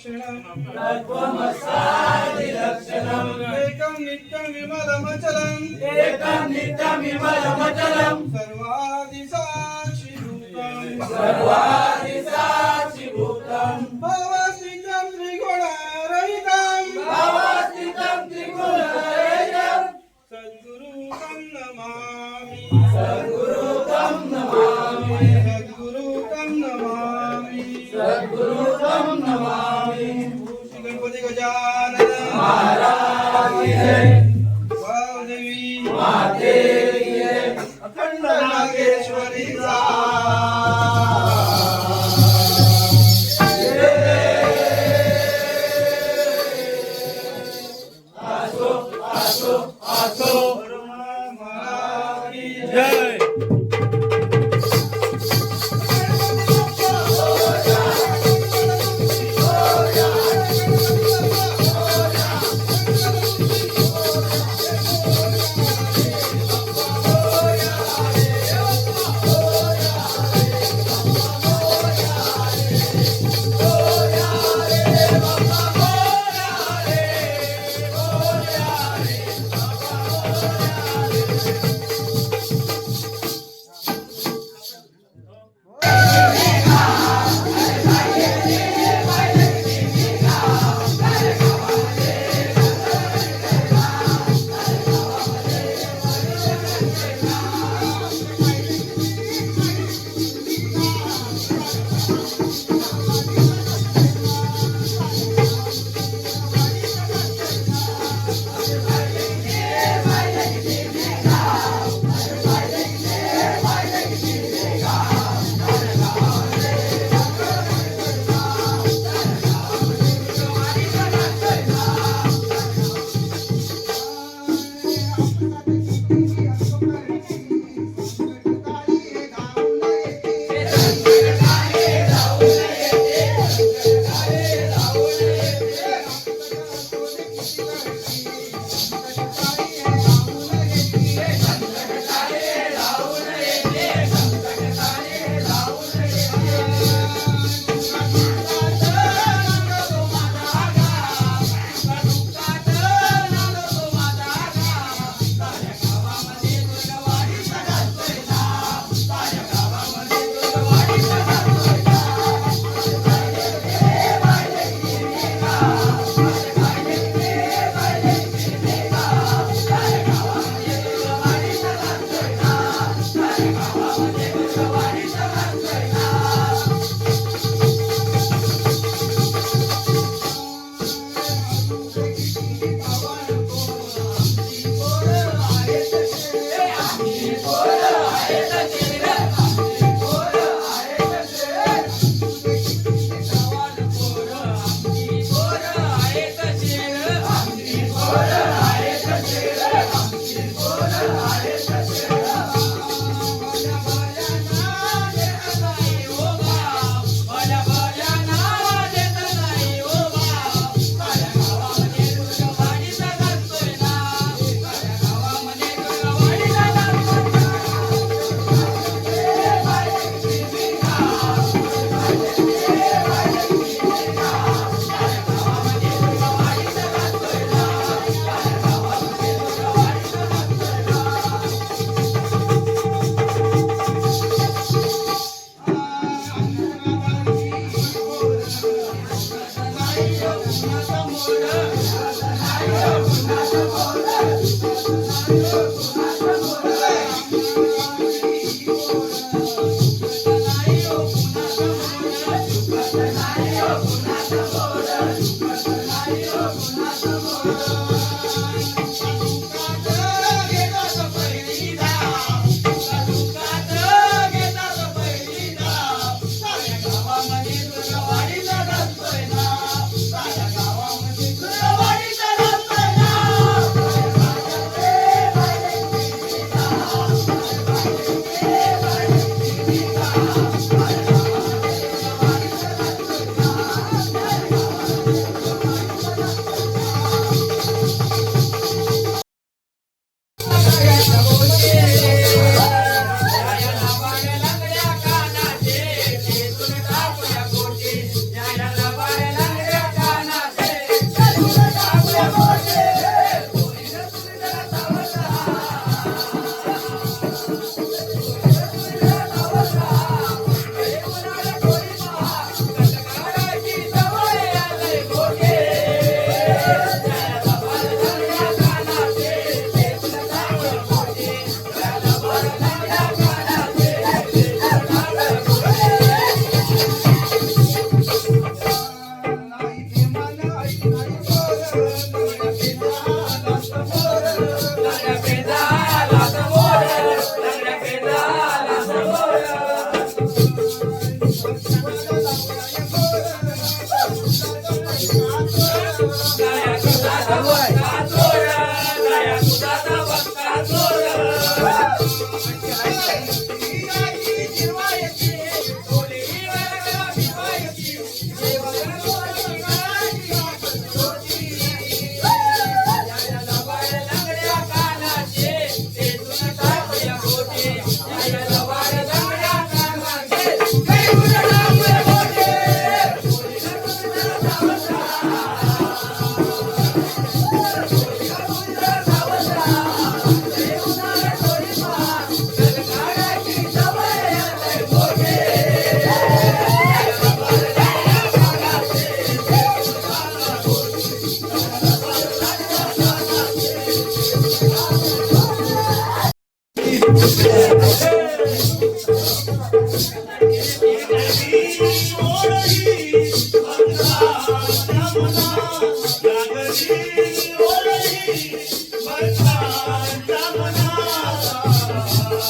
Sarva Adi Sarva Adi Sarva Adi Sarva Adi Sarva Adi Sarva Adi Sarva Adi Sarva Adi Sarva Adi Sarva Adi Sarva Joy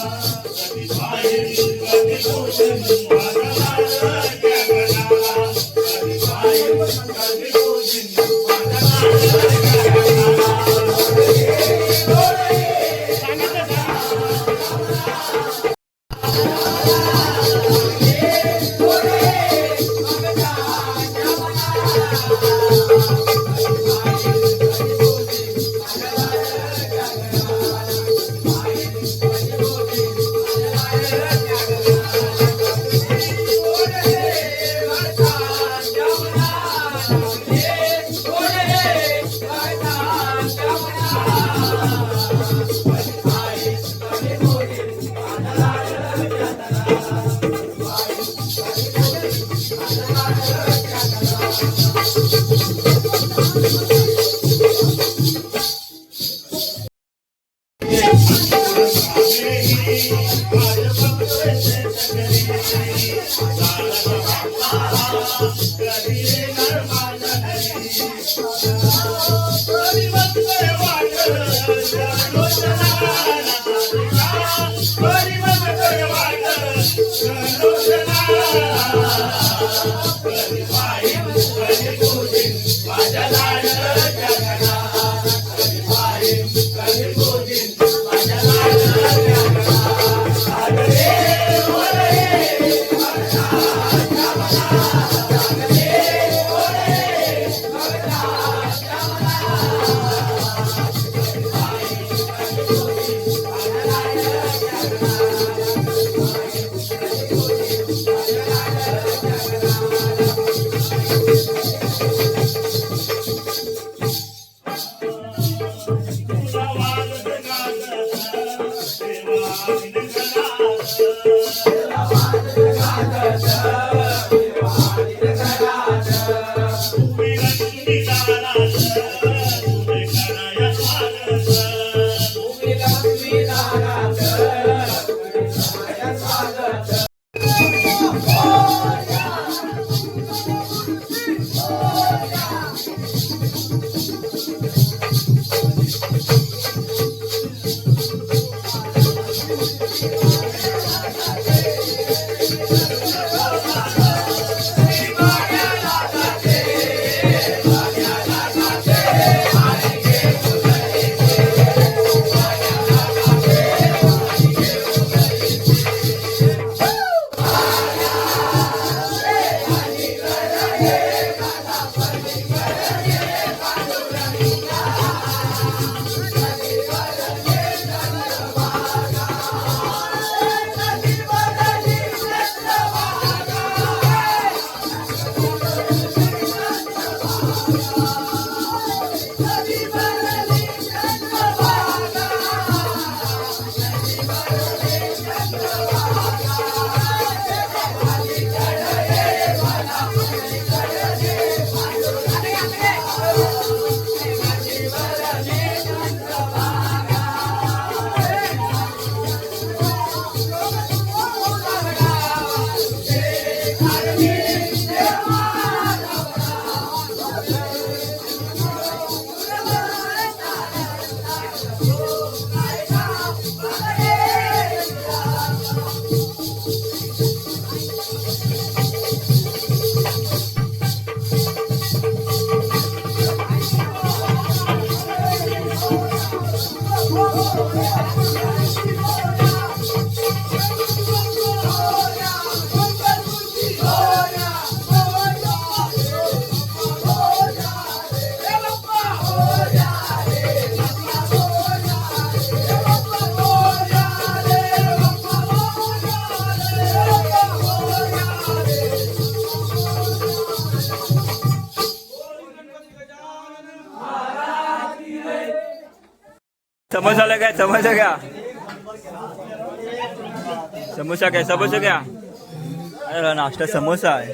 Thank you. Samosa घ्या समोसा घ्या. समोसा घ्या समोसा घ्या. अरे नाश्ता समोसा आहे.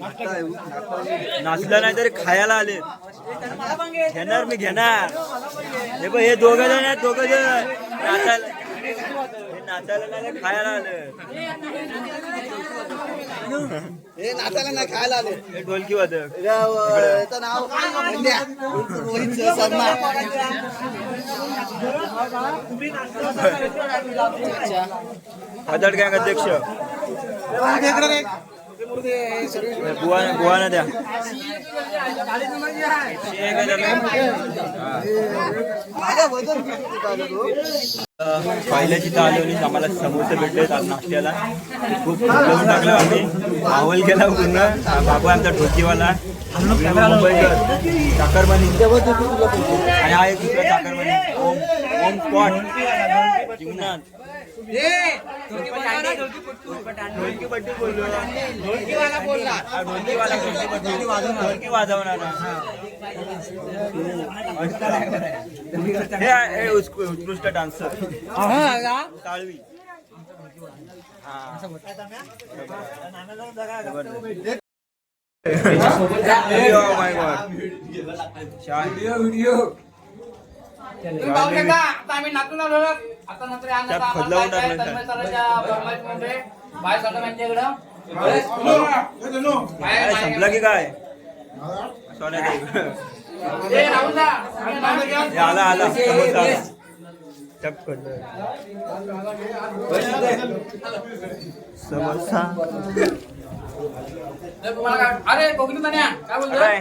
नाचला नाचलं नाही तरी खायला आले. घेणार मी घेणार. हे बघ हे दोघ जण आहेत दोघ जण. नाचायला नाचायला नाही खायला आले. हे नाचायला नाही खायला आले. हे ढोलकी वादक. याचं नाव. रोहित शर्मा. वादळ गँग अध्यक्ष. द्या एकशे एक आहे त्याला. पहिल्याची चालवली आम्हाला समोसे भेटले आज नाश्त्याला. खूप घेऊन टाकलं आम्ही. माहोल गेला पूर्ण. बाबा आमचा ढोकीवाला. मुंबईकर. चाकरमानी. आणि हा एक दुसरा चाकरमानी. ओम ओम पॉट जीवनात. ढोलकी वाजवणार हे. हे उत्कृष्ट डान्सर. ताळवी शकता आता आम्ही नाचून आलो. ना. आता नंतर या त्यात नंतर खदलावून आम्हाला टाकलं काय काय? तन्मय सरांच्या बरमाईमध्ये बाहेर जातो त्यांच्याकडं. काय बाहेर- संपलं की काय? सॉरी ए, राहुल दा, तुम्ही नाव घ्या. आला आला. समोसा आला. टप करतोय. समोसा तर तुम्हाला काय- अरे कोकणी काय बोलतो काय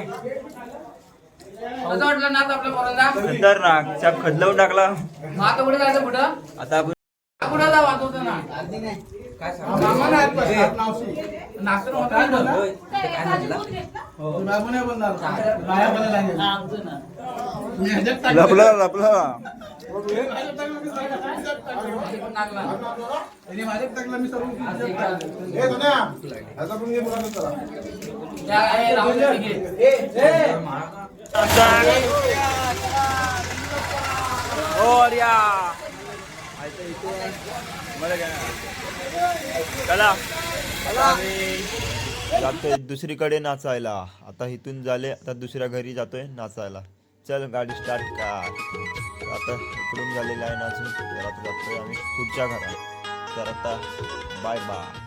कसं वाटलं नाच आपल्या पोरांना खतरनाक चाप खदलवून टाकला. मग आता कुठे जायचं पुढं? आता आपण कुठं जा वाजवतो ना? नाचून होता लपला लपला. काय चला जातोय दुसरीकडे नाचायला. आता इथून झाले आता दुसऱ्या घरी जातोय नाचायला. चल गाडी स्टार्ट कर. तर आता इकडून झालेलं आहे नाचून. तर आता जातोय आम्ही पुढच्या घरात. तर आता बाय बाय